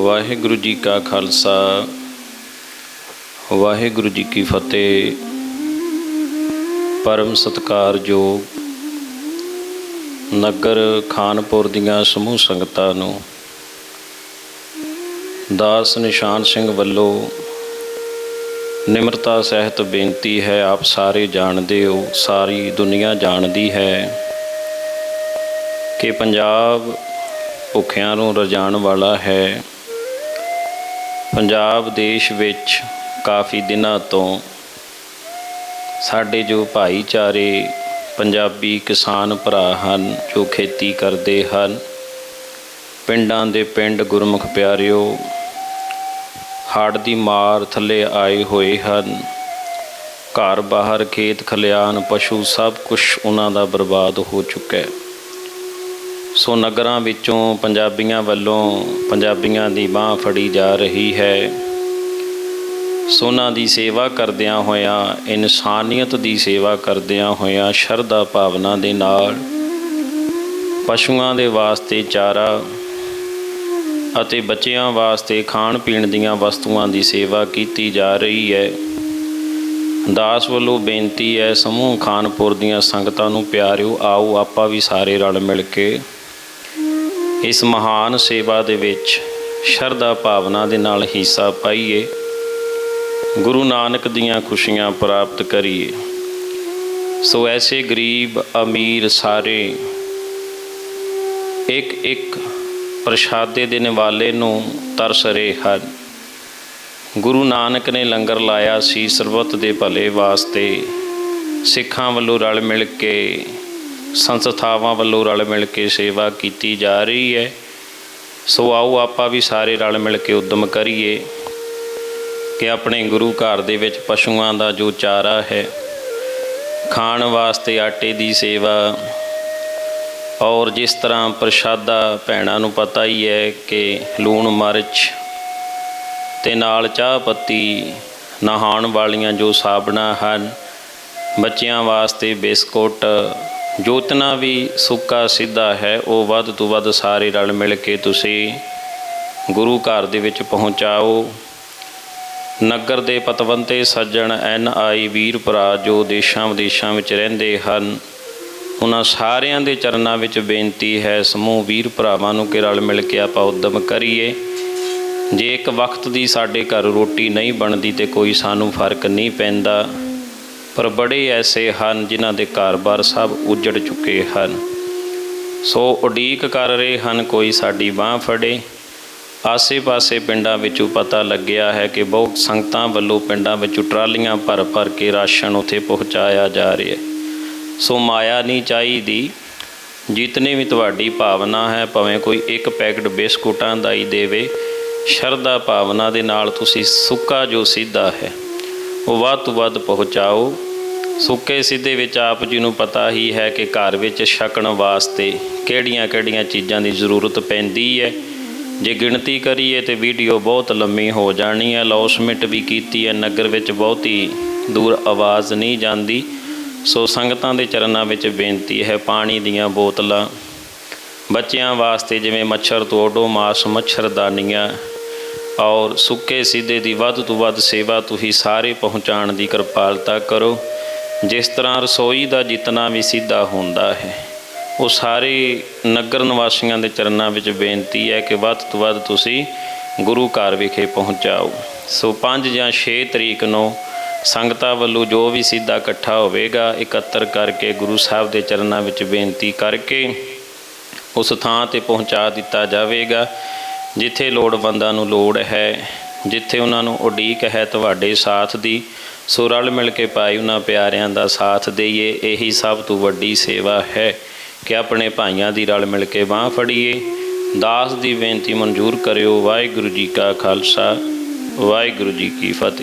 ਵਾਹਿਗੁਰੂ ਜੀ ਕਾ ਖਾਲਸਾ, ਵਾਹਿਗੁਰੂ ਜੀ ਕੀ ਫਤਿਹ। ਪਰਮ ਸਤਿਕਾਰਯੋਗ ਨਗਰ ਖਾਨਪੁਰ ਦੀਆਂ ਸਮੂਹ ਸੰਗਤਾਂ ਨੂੰ। ਦਾਸ ਨਿਸ਼ਾਨ ਸਿੰਘ ਵੱਲੋਂ ਨਿਮਰਤਾ ਸਹਿਤ ਬੇਨਤੀ ਹੈ, ਆਪ ਸਾਰੇ ਜਾਣਦੇ ਹੋ, ਸਾਰੀ ਦੁਨੀਆ ਜਾਣਦੀ ਹੈ ਕਿ ਪੰਜਾਬ ਭੁੱਖਿਆਂ ਨੂੰ ਰਜਾਉਣ ਵਾਲਾ ਹੈ। ਪੰਜਾਬ ਦੇਸ਼ ਵਿੱਚ ਕਾਫੀ ਦਿਨਾਂ ਤੋਂ ਸਾਡੇ ਜੋ ਭਾਈਚਾਰੇ ਪੰਜਾਬੀ ਕਿਸਾਨ ਭਰਾ ਹਨ, ਜੋ ਖੇਤੀ ਕਰਦੇ ਹਨ, ਪਿੰਡਾਂ ਦੇ ਪਿੰਡ ਗੁਰਮੁਖ ਪਿਆਰਿਓ, ਹੜ੍ਹ ਦੀ ਮਾਰ ਥੱਲੇ ਆਏ ਹੋਏ ਹਨ, ਘਰ ਬਾਹਰ ਖੇਤ ਖਲਿਆਣ ਪਸ਼ੂ ਸਭ ਕੁਝ ਉਹਨਾਂ ਦਾ ਬਰਬਾਦ ਹੋ ਚੁੱਕਾ ਹੈ। ਸੋ ਨਗਰਾਂ ਵਿੱਚੋਂ ਪੰਜਾਬੀਆਂ ਵੱਲੋਂ ਪੰਜਾਬੀਆਂ ਦੀ ਬਾਹ ਫੜੀ ਜਾ ਰਹੀ ਹੈ। ਸੋਨਾ ਦੀ ਸੇਵਾ ਕਰਦਿਆਂ ਹੋਇਆਂ, ਇਨਸਾਨੀਅਤ ਦੀ ਸੇਵਾ ਕਰਦਿਆਂ ਹੋਇਆਂ ਸ਼ਰਧਾ ਭਾਵਨਾ ਦੇ ਨਾਲ ਪਸ਼ੂਆਂ ਦੇ ਵਾਸਤੇ ਚਾਰਾ ਅਤੇ ਬੱਚਿਆਂ ਵਾਸਤੇ ਖਾਣ ਪੀਣ ਦੀਆਂ ਵਸਤੂਆਂ ਦੀ ਸੇਵਾ ਕੀਤੀ ਜਾ ਰਹੀ ਹੈ। ਦਾਸ ਵੱਲੋਂ ਬੇਨਤੀ ਹੈ, ਸਮੂਹ ਖਾਨਪੁਰ ਦੀਆਂ ਸੰਗਤਾਂ ਨੂੰ ਪਿਆਰਿਓ, ਆਓ ਆਪਾਂ ਵੀ ਸਾਰੇ ਰਲ ਮਿਲ ਕੇ ਇਸ ਮਹਾਨ ਸੇਵਾ ਦੇ ਵਿੱਚ ਸ਼ਰਧਾ ਭਾਵਨਾ ਦੇ ਨਾਲ ਹਿੱਸਾ ਪਾਈਏ। ਗੁਰੂ ਨਾਨਕ ਦੀਆਂ ਖੁਸ਼ੀਆਂ ਪ੍ਰਾਪਤ ਕਰੀਏ। ਸੋ ਐਸੇ ਗਰੀਬ, ਅਮੀਰ ਸਾਰੇ ਇੱਕ ਇੱਕ ਪ੍ਰਸ਼ਾਦੇ ਦੇ ਨਿਵਾਲੇ ਨੂੰ ਤਰਸ ਰਹੇ ਹਨ। ਗੁਰੂ ਨਾਨਕ ਨੇ ਲੰਗਰ ਲਾਇਆ ਸੀ ਸਰਬੱਤ ਦੇ ਭਲੇ ਵਾਸਤੇ। ਸਿੱਖਾਂ ਵੱਲੋਂ ਰਲ ਮਿਲ ਕੇ ਸੰਸਥਾਵਾਂ ਵੱਲੋਂ ਰਲ ਮਿਲ ਕੇ ਸੇਵਾ ਕੀਤੀ ਜਾ ਰਹੀ ਹੈ। ਸੋ ਆਓ ਆਪਾਂ ਵੀ ਸਾਰੇ ਰਲ ਮਿਲ ਕੇ ਉਦਮ ਕਰੀਏ ਕਿ ਆਪਣੇ ਗੁਰੂ ਘਰ ਦੇ ਵਿੱਚ ਪਸ਼ੂਆਂ ਦਾ ਜੋ ਚਾਰਾ ਹੈ, ਖਾਣ ਵਾਸਤੇ ਆਟੇ ਦੀ ਸੇਵਾ ਔਰ ਜਿਸ ਤਰ੍ਹਾਂ ਪ੍ਰਸ਼ਾਦਾ ਭੈਣਾਂ ਨੂੰ ਪਤਾ ਹੀ ਹੈ ਕਿ ਲੂਣ, ਮਿਰਚ ਤੇ ਨਾਲ ਚਾਹ ਪੱਤੀ ਨਹਾਉਣ ਵਾਲੀਆਂ ਜੋ ਸਾਬਣਾ ਹਨ, ਬੱਚਿਆਂ ਵਾਸਤੇ ਬਿਸਕੁਟ ਜੋਤਨਾ ਵੀ ਸੁੱਕਾ ਸਿੱਧਾ ਹੈ, ਉਹ ਵੱਧ ਤੋਂ ਵੱਧ ਸਾਰੇ ਰਲ ਮਿਲ ਕੇ ਤੁਸੀਂ ਗੁਰੂ ਘਰ ਦੇ ਵਿੱਚ ਪਹੁੰਚਾਓ। ਨਗਰ ਦੇ ਪਤਵੰਤੇ ਸੱਜਣ ਐਨ ਆਈ ਵੀਰ ਭਰਾ ਜੋ ਦੇਸ਼ਾਂ ਵਿਦੇਸ਼ਾਂ ਵਿੱਚ ਰਹਿੰਦੇ ਹਨ, ਉਹਨਾਂ ਸਾਰਿਆਂ ਦੇ ਚਰਨਾਂ ਵਿੱਚ ਬੇਨਤੀ ਹੈ, ਸਮੂਹ ਵੀਰ ਭਰਾਵਾਂ ਨੂੰ ਕਿ ਰਲ ਮਿਲ ਕੇ ਆਪਾਂ ਉਦਮ ਕਰੀਏ। ਜੇ ਇੱਕ ਵਕਤ ਦੀ ਸਾਡੇ ਘਰ ਰੋਟੀ ਨਹੀਂ ਬਣਦੀ ਤੇ ਕੋਈ ਸਾਨੂੰ ਫ਼ਰਕ ਨਹੀਂ ਪੈਂਦਾ। ਪਰ ਬੜੇ ਐਸੇ ਹਨ ਜਿਨ੍ਹਾਂ ਦੇ ਘਰ-ਬਾਰ ਸਭ ਉਜੜ ਚੁੱਕੇ ਹਨ। ਸੋ ਉਡੀਕ ਕਰ ਰਹੇ ਹਨ ਕੋਈ ਸਾਡੀ ਬਾਹ ਫੜੇ। ਆਸੇ-ਪਾਸੇ ਪਿੰਡਾਂ ਵਿੱਚੋਂ ਪਤਾ ਲੱਗਿਆ ਹੈ ਕਿ ਬਹੁਤ ਸੰਗਤਾਂ ਵੱਲੋਂ ਪਿੰਡਾਂ ਵਿੱਚੋਂ ਟਰਾਲੀਆਂ ਭਰ-ਭਰ ਕੇ ਰਾਸ਼ਨ ਉੱਥੇ ਪਹੁੰਚਾਇਆ ਜਾ ਰਿਹਾ ਹੈ। ਸੋ ਮਾਇਆ ਨਹੀਂ ਚਾਹੀਦੀ। ਜਿਤਨੇ ਵੀ ਤੁਹਾਡੀ ਭਾਵਨਾ ਹੈ, ਭਾਵੇਂ ਕੋਈ ਇੱਕ ਪੈਕਟ ਬਿਸਕੁਟਾਂ ਦਾ ਹੀ ਦੇਵੇ, ਸ਼ਰਧਾ ਭਾਵਨਾ ਦੇ ਨਾਲ ਤੁਸੀਂ ਸੁੱਕਾ ਜੋ ਸਿੱਧਾ ਹੈ, ਉਹ ਵੱਧ ਤੋਂ ਵੱਧ ਪਹੁੰਚਾਓ। ਸੁੱਕੇ ਸਿੱਧੇ ਵਿੱਚ ਆਪ ਜੀ ਨੂੰ ਪਤਾ ਹੀ ਹੈ ਕਿ ਘਰ ਵਿੱਚ ਛਕਣ ਵਾਸਤੇ ਕਿਹੜੀਆਂ-ਕਿਹੜੀਆਂ ਚੀਜ਼ਾਂ ਦੀ ਜ਼ਰੂਰਤ ਪੈਂਦੀ ਹੈ। ਜੇ ਗਿਣਤੀ ਕਰੀਏ ਤੇ ਵੀਡੀਓ ਬਹੁਤ ਲੰਮੀ ਹੋ ਜਾਣੀ ਹੈ। ਲੌਸਮਿੰਟ ਵੀ ਕੀਤੀ ਹੈ। ਨਗਰ ਵਿੱਚ ਬਹੁਤੀ ਦੂਰ ਆਵਾਜ਼ ਨਹੀਂ ਜਾਂਦੀ। ਸੋ ਸੰਗਤਾਂ ਦੇ ਚਰਨਾਂ ਵਿੱਚ ਬੇਨਤੀ ਹੈ, ਪਾਣੀ ਦੀਆਂ ਬੋਤਲਾਂ। ਬੱਚਿਆਂ ਵਾਸਤੇ ਜਿਵੇਂ ਮੱਛਰ ਤੋਂ ਓਡੋਮਾਸ ਮੱਛਰਦਾਨੀਆਂ ਔਰ ਸੁੱਕੇ ਸਿੱਧੇ ਦੀ ਵੱਧ ਤੋਂ ਵੱਧ ਸੇਵਾ ਤੁਸੀਂ ਸਾਰੇ ਪਹੁੰਚਾਉਣ ਦੀ ਕਿਰਪਾਲਤਾ ਕਰੋ। ਜਿਸ ਤਰ੍ਹਾਂ ਰਸੋਈ ਦਾ ਜਿਤਨਾ ਵੀ ਸਿੱਧਾ ਹੁੰਦਾ ਹੈ, ਉਹ ਸਾਰੇ ਨਗਰ ਨਿਵਾਸੀਆਂ ਦੇ ਚਰਨਾਂ ਵਿੱਚ ਬੇਨਤੀ ਹੈ ਕਿ ਵੱਧ ਤੋਂ ਵੱਧ ਤੁਸੀਂ ਗੁਰੂ ਘਰ ਵਿਖੇ ਪਹੁੰਚਾਓ। ਸੋ 5 ਜਾਂ 6 ਤਰੀਕ ਨੂੰ ਸੰਗਤਾਂ ਵੱਲੋਂ ਜੋ ਵੀ ਸਿੱਧਾ ਇਕੱਠਾ ਹੋਵੇਗਾ, ਇਕੱਤਰ ਕਰਕੇ ਗੁਰੂ ਸਾਹਿਬ ਦੇ ਚਰਨਾਂ ਵਿੱਚ ਬੇਨਤੀ ਕਰਕੇ ਉਸ ਥਾਂ ਤੇ ਪਹੁੰਚਾ ਦਿੱਤਾ ਜਾਵੇਗਾ, ਜਿੱਥੇ ਲੋੜਵੰਦਾਂ ਨੂੰ ਲੋੜ ਹੈ, ਜਿੱਥੇ ਉਹਨਾਂ ਨੂੰ ਉਡੀਕ ਹੈ ਤੁਹਾਡੇ ਸਾਥ ਦੀ। ਸੋ ਰਲ ਮਿਲ ਕੇ ਭਾਈ ਉਹਨਾਂ ਪਿਆਰਿਆਂ ਦਾ ਸਾਥ ਦੇਈਏ, ਇਹੀ ਸਭ ਤੋਂ ਵੱਡੀ ਸੇਵਾ ਹੈ ਕਿ ਆਪਣੇ ਭਾਈਆਂ ਦੀ ਰਲ ਮਿਲ ਕੇ ਬਾਹ ਫੜੀਏ। ਦਾਸ ਦੀ ਬੇਨਤੀ ਮਨਜ਼ੂਰ ਕਰਿਓ। ਵਾਹਿਗੁਰੂ ਜੀ ਕਾ ਖਾਲਸਾ, ਵਾਹਿਗੁਰੂ ਜੀ ਕੀ ਫਤਿਹ।